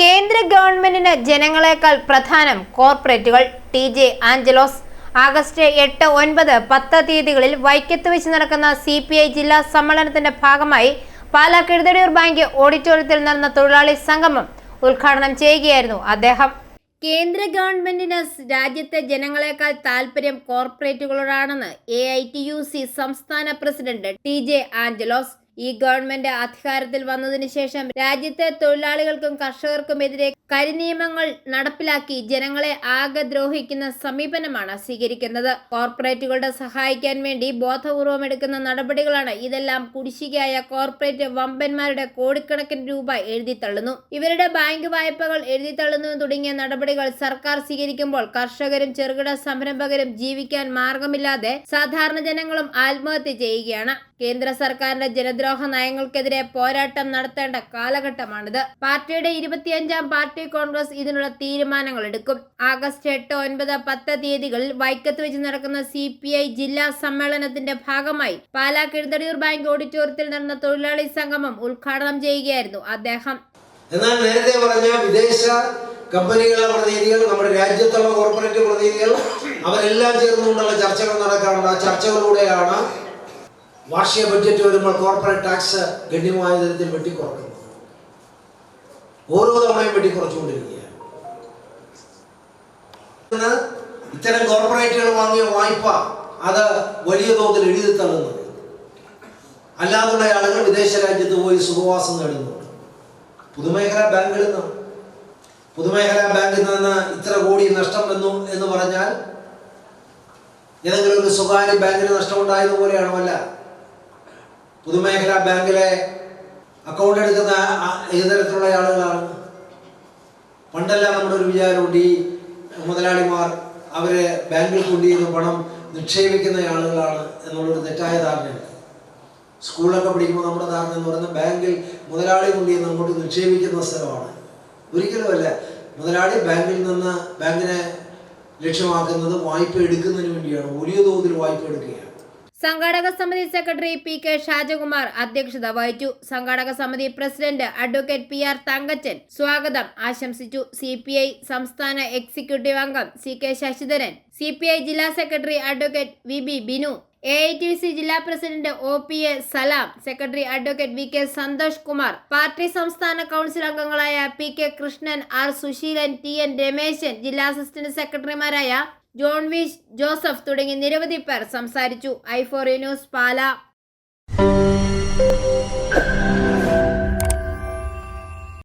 കേന്ദ്ര ഗവൺമെന്റിന് ജനങ്ങളെക്കാൾ പ്രധാനം കോർപ്പറേറ്റുകൾ ടി ജെ ആഞ്ചലോസ്. ആഗസ്റ്റ് എട്ട് ഒൻപത് പത്ത് തീയതികളിൽ വൈക്കത്ത് വെച്ച് നടക്കുന്ന സി പി ഐ ജില്ലാ സമ്മേളനത്തിന്റെ ഭാഗമായി പാലാ കിഴുതടിയൂർ ബാങ്ക് ഓഡിറ്റോറിയത്തിൽ നടന്ന തൊഴിലാളി സംഗമം ഉദ്ഘാടനം ചെയ്യുകയായിരുന്നു അദ്ദേഹം. കേന്ദ്ര ഗവൺമെന്റിന് രാജ്യത്തെ ജനങ്ങളെക്കാൾ താല്പര്യം കോർപ്പറേറ്റുകളോടാണെന്ന് A I T U C സംസ്ഥാന പ്രസിഡന്റ് ടി ജെ ആഞ്ചലോസ്. ഈ ഗവൺമെന്റ് അധികാരത്തിൽ വന്നതിന് ശേഷം രാജ്യത്തെ തൊഴിലാളികൾക്കും കർഷകർക്കുമെതിരെ കരിനിയമങ്ങൾ നടപ്പിലാക്കി ജനങ്ങളെ ആകെ ദ്രോഹിക്കുന്ന സമീപനമാണ് സ്വീകരിക്കുന്നത്. കോർപ്പറേറ്റുകളുടെ സഹായിക്കാൻ വേണ്ടി ബോധപൂർവം എടുക്കുന്ന നടപടികളാണ് ഇതെല്ലാം കുടിശ്ശികയായ കോർപ്പറേറ്റ് വമ്പന്മാരുടെ കോടിക്കണക്കിന് രൂപ എഴുതിത്തള്ളുന്നു ഇവരുടെ ബാങ്ക് വായ്പകൾ എഴുതിത്തള്ളുന്നു തുടങ്ങിയ നടപടികൾ സർക്കാർ സ്വീകരിക്കുമ്പോൾ കർഷകരും ചെറുകിട സംരംഭകരും ജീവിക്കാൻ മാർഗമില്ലാതെ സാധാരണ ജനങ്ങളും ആത്മഹത്യ ചെയ്യുകയാണ്. കേന്ദ്ര സർക്കാരിന്റെ ജനദ്രോഹ നയങ്ങൾക്കെതിരെ പോരാട്ടം നടത്തേണ്ട കാലഘട്ടമാണിത്. പാർട്ടിയുടെ ഇരുപത്തിയഞ്ചാം പാർട്ടി കോൺഗ്രസ് ഇതിനുള്ള തീരുമാനങ്ങൾ എടുക്കും. ആഗസ്റ്റ് എട്ട് ഒൻപത് പത്ത് തീയതികളിൽ വൈക്കത്ത് വെച്ച് നടക്കുന്ന സി പി ഐ ജില്ലാ സമ്മേളനത്തിന്റെ ഭാഗമായി പാലാ കിഴുതടിയൂർ ബാങ്ക് ഓഡിറ്റോറിയത്തിൽ നടന്ന തൊഴിലാളി സംഗമം ഉദ്ഘാടനം ചെയ്യുകയായിരുന്നു അദ്ദേഹം. എന്നാൽ നേരത്തെ പറഞ്ഞ വിദേശ കമ്പനികളുടെ പ്രതിനിധികൾ നമ്മുടെ രാജ്യത്തുള്ള കോർപ്പറേറ്റ് പ്രതിനിധികൾ അവരെല്ലാം ചേർന്നുകൊണ്ടുള്ള ചർച്ചകൾ നടക്കാറുണ്ട്. ആ ചർച്ചകളിലൂടെയാണ് വാർഷിക ബഡ്ജറ്റ് വരുമ്പോൾ കോർപ്പറേറ്റ് ടാക്സ് ഗണ്യമായ തരത്തിൽ വെട്ടിക്കുറക്കുന്നത്. ഓരോ തവണയും വെട്ടി കുറച്ചുകൊണ്ടിരിക്കുകയാണ്. ഇത്തരം കോർപ്പറേറ്റുകൾ വാങ്ങിയ വായ്പ അത് വലിയ തോതിൽ എഴുതി തള്ളുന്നു. അല്ലാതുള്ള ആളുകൾ വിദേശ രാജ്യത്ത് പോയി സുഖവാസം നേടുന്നുണ്ട് പൊതുമേഖലാ ബാങ്കിൽ നിന്ന് പൊതുമേഖലാ ബാങ്കിൽ നിന്ന് ഇത്ര കോടി നഷ്ടം വന്നു എന്ന് പറഞ്ഞാൽ ഏതെങ്കിലും ഒരു സ്വകാര്യ ബാങ്കിന് നഷ്ടമുണ്ടായതുപോലെയാണോ അല്ല? പൊതുമേഖലാ ബാങ്കിലെ അക്കൗണ്ട് എടുക്കുന്ന ഏത് തരത്തിലുള്ള ആളുകളാണ്? പണ്ടെല്ലാം നമ്മുടെ ഒരു വിചാരമുണ്ട് ഈ മുതലാളിമാർ അവരെ ബാങ്കിൽ കൊണ്ടുചെന്ന് പണം നിക്ഷേപിക്കുന്ന ആളുകളാണ് എന്നുള്ളൊരു തെറ്റായ ധാരണയുണ്ട് സ്കൂളൊക്കെ പഠിക്കുമ്പോൾ നമ്മുടെ ധാരണ എന്ന് പറയുന്നത് ബാങ്കിൽ മുതലാളി കൊണ്ടുചെന്ന് അങ്ങോട്ട് നിക്ഷേപിക്കുന്ന സ്ഥലമാണ്. ഒരിക്കലുമല്ല മുതലാളി ബാങ്കിൽ നിന്ന് ബാങ്കിനെ ലക്ഷ്യമാക്കുന്നത് വായ്പ എടുക്കുന്നതിന് വേണ്ടിയാണ്. വലിയ തോതിൽ വായ്പ എടുക്കുകയാണ്. സംഘാടക സമിതി സെക്രട്ടറി പി കെ ഷാജകുമാർ അധ്യക്ഷത വഹിച്ചു. സംഘാടക സമിതി president advocate P R Thankachan സ്വാഗതം ആശംസിച്ചു. സി പി ഐ സംസ്ഥാന എക്സിക്യൂട്ടീവ് അംഗം C K Sasidharan C P I ജില്ലാ secretary advocate V B Binu A I T C ജില്ലാ president O P A Salam secretary advocate V K Santhosh Kumar party സംസ്ഥാന council അംഗങ്ങളായ P K Krishnan R Suseelan T N Rameshan ജില്ലാ assistant സെക്രട്ടറിമാരായ John V Joseph തുടങ്ങി നിരവധി പേർ സംസാരിച്ചു. ഐ ഐഫോറി ന്യൂസ് പാല.